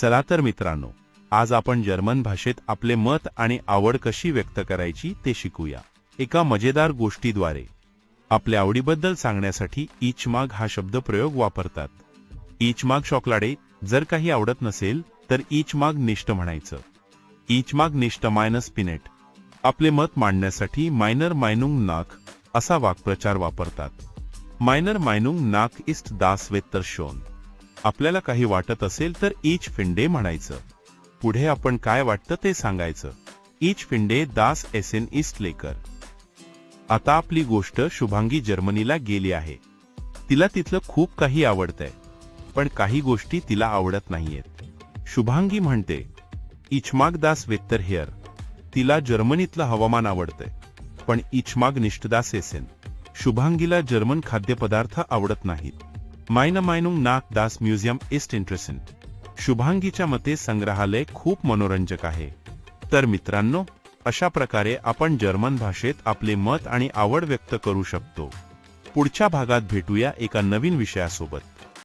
चला तर मित्रांनो आज आपण जर्मन भाषेत आपले मत आणि आवड कशी व्यक्त करायची ते शिकूया. एका मजेदार गोष्टीद्वारे. आपल्या आवडीबद्दल सांगण्यासाठी इचमाग हा शब्द प्रयोग वापरतात. इचमाग शॉकलाडे जर काही आवडत नसेल तर इचमाग निष्ठ म्हणायचं. इचमाग निष्ठ मायनस पिनेट. आपले मत मांडण्यासाठी मायनर मायनुंग नाक असा वाक्प्रचार वापरतात. मायनर मायनुंग नाक इस्ट दास वेत्तर शोन. आपल्याला काही वाटत असेल तर इच फिंडे म्हणायचं. पुढे आपण काय वाटतं ते सांगायचं. इच फिंडे दास एसेन इस्ट लेकर. आता आपली गोष्ट शुभांगी जर्मनीला गेली आहे. तिला तिथलं खूप काही आवडतंय. पण काही गोष्टी तिला आवडत नाहीयेत. शुभांगी म्हणते इचमाग दास वेत्तर हेअर. तिला जर्मनीतलं हवामान आवडतंय. पण इचमाग निष्ठदास एसेन. शुभांगीला जर्मन खाद्यपदार्थ आवडत नाहीत. मायन मायनुंग नाक दास म्युझियम इस्ट इंटरेसेंट. शुभांगीच्या मते संग्रहालय खूप मनोरंजक आहे. तर मित्रांनो अशा प्रकारे आपण जर्मन भाषेत आपले मत आणि आवड व्यक्त करू शकतो. पुढच्या भागात भेटूया एका नवीन विषयासोबत.